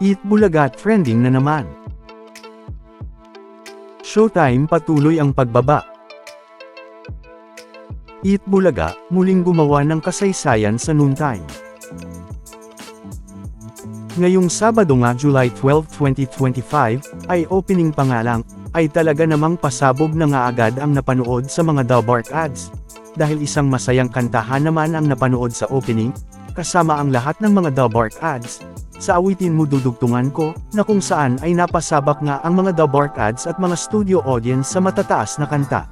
Eat Bulaga trending na naman. Showtime patuloy ang pagbaba. Eat Bulaga, muling gumawa ng kasaysayan sa noontime. Ngayong Sabado nga July 12, 2025, ay opening pa nga lang, ay talaga namang pasabog na nga agad ang napanood sa mga Dalbark ads. Dahil isang masayang kantahan naman ang napanood sa opening, kasama ang lahat ng mga Dalbark ads. Sa awitin mo dudugtungan ko, na kung saan ay napasabak nga ang mga Dalbark ads at mga studio audience sa matataas na kanta.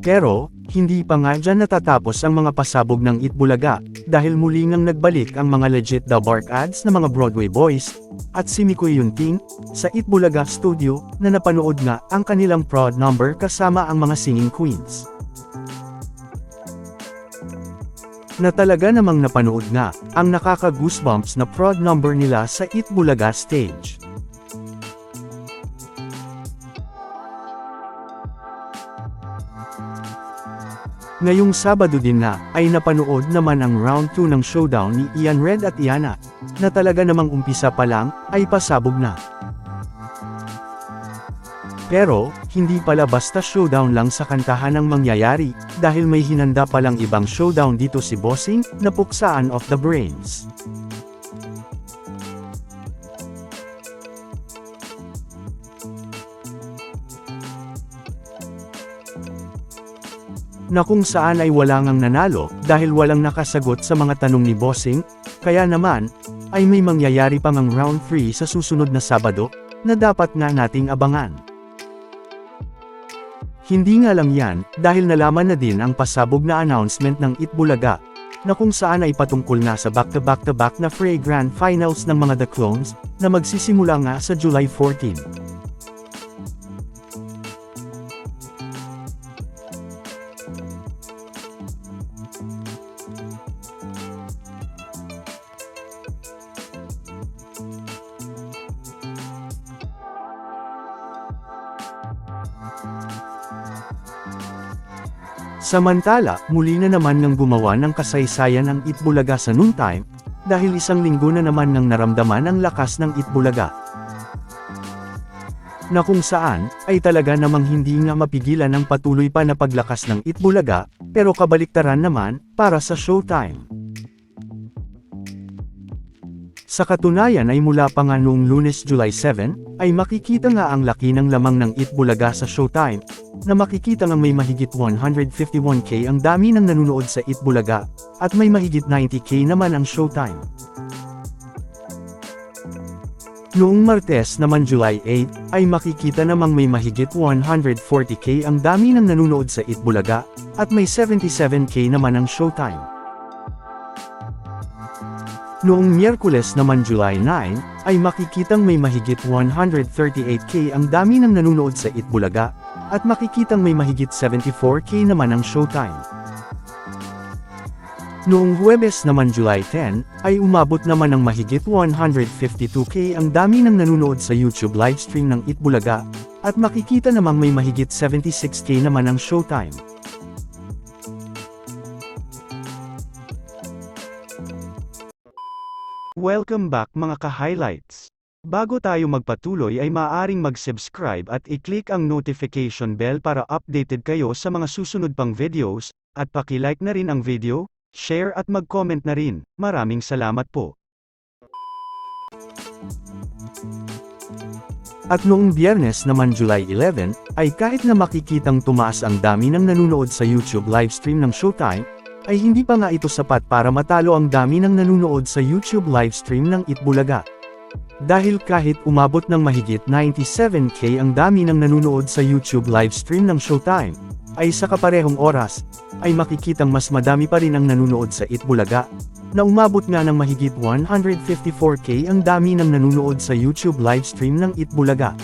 Pero, hindi pa nga dyan natatapos ang mga pasabog ng Itbulaga, dahil muli ngang nagbalik ang mga legit The Bark ads na mga Broadway boys, at si Mikoy Yunting, sa Itbulaga Studio, na napanood nga ang kanilang prod number kasama ang mga singing queens. Na talaga namang napanood nga, ang nakaka-goosebumps na prod number nila sa Itbulaga stage. Ngayong Sabado din na, ay napanood naman ang round 2 ng showdown ni Ian Red at Iana, na talaga namang umpisa pa lang, ay pasabog na. Pero, hindi pala basta showdown lang sa kantahan ang mangyayari, dahil may hinanda palang ibang showdown dito si Bossing, na puksaan of the brains. Na kung saan ay wala ngang nanalo, dahil walang nakasagot sa mga tanong ni Bossing, kaya naman, ay may mangyayari pang ang round 3 sa susunod na Sabado, na dapat nga nating abangan. Hindi nga lang yan, dahil nalaman na din ang pasabog na announcement ng Itbulaga, na kung saan ay patungkol nga sa back-to-back-to-back na Frey Grand Finals ng mga The Clones, na magsisimula nga sa July 14. Samantala, muli na naman ngang gumawa ng kasaysayan ang Itbulaga sa noontime, dahil isang linggo na naman ngang naramdaman ang lakas ng Itbulaga. Na kung saan, ay talaga namang hindi nga mapigilan ang patuloy pa na paglakas ng Itbulaga, pero kabaliktaran naman, para sa showtime. Sa katunayan ay mula pa nga noong lunes July 7, ay makikita nga ang laki ng lamang ng Itbulaga sa Showtime, na makikita nga may mahigit 151k ang dami ng nanunood sa Itbulaga, at may mahigit 90k naman ang Showtime. Noong Martes naman July 8, ay makikita namang may mahigit 140k ang dami ng nanunood sa Itbulaga, at may 77k naman ang Showtime. Noong Miyerkules naman July 9, ay makikitang may mahigit 138k ang dami ng nanunood sa Itbulaga, at makikitang may mahigit 74k naman ang Showtime. Noong Huwebes naman July 10, ay umabot naman ng mahigit 152k ang dami ng nanunood sa YouTube livestream ng Itbulaga, at makikita namang may mahigit 76k naman ang Showtime. Welcome back mga ka-highlights. Bago tayo magpatuloy ay maaaring mag-subscribe at i-click ang notification bell para updated kayo sa mga susunod pang videos, at paki-like na rin ang video, share at mag-comment na rin. Maraming salamat po. At noong biyernes naman July 11, ay kahit na makikitang tumaas ang dami ng nanunood sa YouTube livestream ng Showtime, ay hindi pa nga ito sapat para matalo ang dami ng nanunood sa YouTube livestream ng Itbulaga. Dahil kahit umabot ng mahigit 97k ang dami ng nanunood sa YouTube livestream ng Showtime, ay sa kaparehong oras, ay makikitang mas madami pa rin ang nanunood sa Itbulaga, na umabot nga ng mahigit 154k ang dami ng nanunood sa YouTube livestream ng Itbulaga.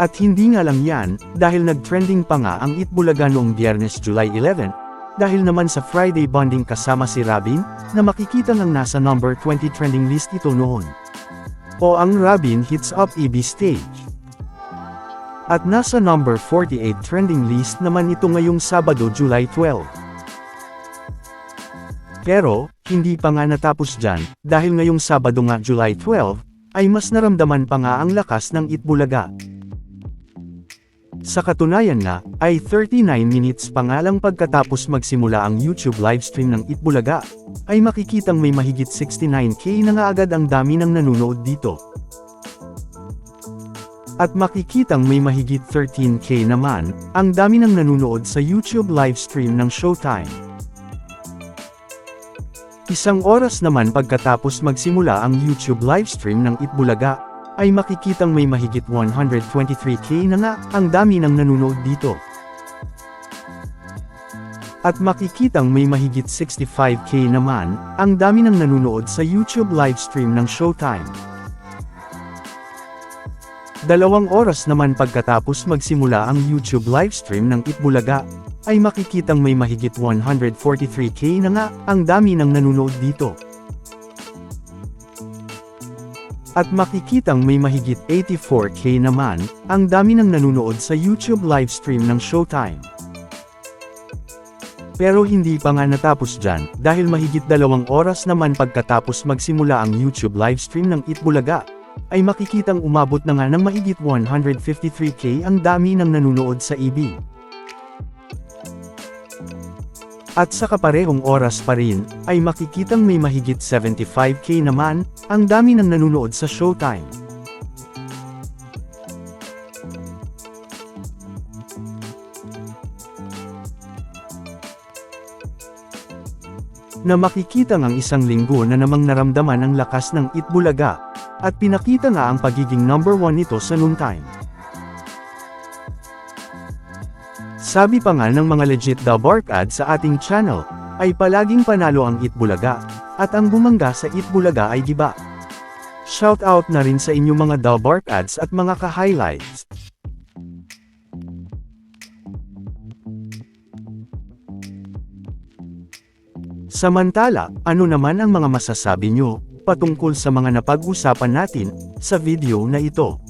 At hindi nga lang yan, dahil nag-trending pa nga ang Itbulaga noong Biyernes July 11, dahil naman sa Friday bonding kasama si Rabin, na makikita ng nasa number 20 trending list ito noon. O ang Rabin Hits Up EB Stage. At nasa number 48 trending list naman ito ngayong Sabado July 12. Pero, hindi pa nga natapos dyan, dahil ngayong Sabado nga July 12, ay mas naramdaman pa nga ang lakas ng Itbulaga. Sa katunayan nga, ay 39 minutes pa nga lang pagkatapos magsimula ang YouTube livestream ng Itbulaga, ay makikitang may mahigit 69k na nga agad ang dami ng nanonood dito. At makikitang may mahigit 13k naman, ang dami ng nanonood sa YouTube livestream ng Showtime. Isang oras naman pagkatapos magsimula ang YouTube livestream ng Itbulaga, ay makikitang may mahigit 123k na nga ang dami ng nanonood dito. At makikitang may mahigit 65k naman ang dami ng nanonood sa YouTube livestream ng Showtime. Dalawang oras naman pagkatapos magsimula ang YouTube livestream ng Itbulaga, ay makikitang may mahigit 143k na nga ang dami ng nanonood dito. At makikitang may mahigit 84k naman ang dami ng nanonood sa YouTube livestream ng Showtime. Pero hindi pa nga natapos dyan, dahil mahigit dalawang oras naman pagkatapos magsimula ang YouTube livestream ng Itbulaga, ay makikitang umabot na nga ng mahigit 153k ang dami ng nanonood sa EB. At sa kaparehong oras pa rin, ay makikitang may mahigit 75k naman, ang dami ng nanonood sa Showtime. Na makikita ang isang linggo na namang naramdaman ang lakas ng Itbulaga, at pinakita nga ang pagiging number one nito sa noontime. Sabi pa nga ng mga legit daw bark ad sa ating channel, ay palaging panalo ang Itbulaga, at ang bumangga sa Itbulaga ay giba. Shout out na rin sa inyong mga daw bark ads at mga ka-highlights. Samantala, ano naman ang mga masasabi nyo, patungkol sa mga napag-usapan natin, sa video na ito?